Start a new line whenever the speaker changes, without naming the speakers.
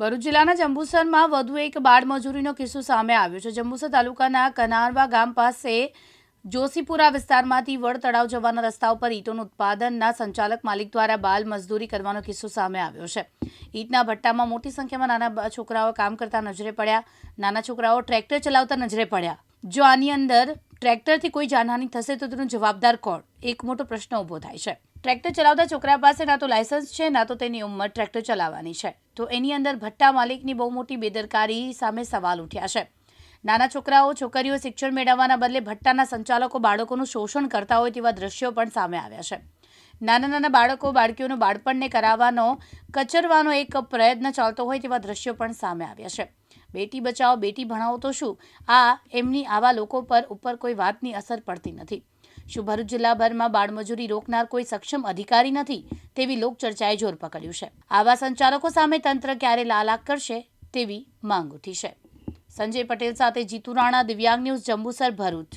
ભરૂચ જિલ્લાના જંબુસરમાં વધુ એક બાળમજૂરીનો કિસ્સો સામે આવ્યો છે. જંબુસર તાલુકાના કનારવા ગામ પાસે જોશીપુરા વિસ્તારમાંથી વડ તળાવ જવાના રસ્તા ઉપર ઈંટોનું ઉત્પાદનના સંચાલક માલિક દ્વારા બાલ મજદૂરી કરવાનો કિસ્સો સામે આવ્યો છે. ઈંટના ભટ્ટામાં મોટી સંખ્યામાં નાના છોકરાઓ કામ કરતા નજરે પડ્યા. નાના છોકરાઓ ટ્રેક્ટર ચલાવતા નજરે પડ્યા. જો આની અંદર ટ્રેક્ટરથી કોઈ જાનહાની થશે તો તેનો જવાબદાર કોણ? એક મોટો પ્રશ્ન ઊભો થાય છે. ટ્રેક્ટર ચલાવતા છોકરા પાસે ના તો લાયસન્સ છે, ના તો તેની ઉંમર ટ્રેક્ટર ચલાવવાની છે. તો એની અંદર ભટ્ટા માલિકની બહુ મોટી બેદરકારી સામે સવાલ ઉઠ્યા છે. નાના છોકરાઓ, છોકરીઓ શિક્ષણ મેળવવાના બદલે ભટ્ટાના સંચાલકો બાળકોનું શોષણ કરતા હોય તેવા દ્રશ્યો પણ સામે આવ્યા છે. નાના નાના બાળકો, બાળકીઓનું બાળપણને કરાવવાનો, કચરવાનો એક પ્રયત્ન ચાલતો હોય તેવા દ્રશ્યો પણ સામે આવ્યા છે. બેટી બચાવો, બેટી ભણાવો તો શું? આ એમની આવા લોકો પર ઉપર કોઈ વાતની અસર પડતી નથી. શું ભરૂચ જિલ્લાભરમાં બાળમજૂરી રોકનાર કોઈ સક્ષમ અધિકારી નથી તેવી લોકચર્ચાએ જોર પકડ્યું છે. આવા સંચાલકો સામે તંત્ર ક્યારે લાલાક કરશે તેવી માંગ ઉઠી છે. સંજય પટેલ સાથે જીતુ રાણા દિવ્યાંગ ન્યૂઝ જંબુસર ભરૂચ.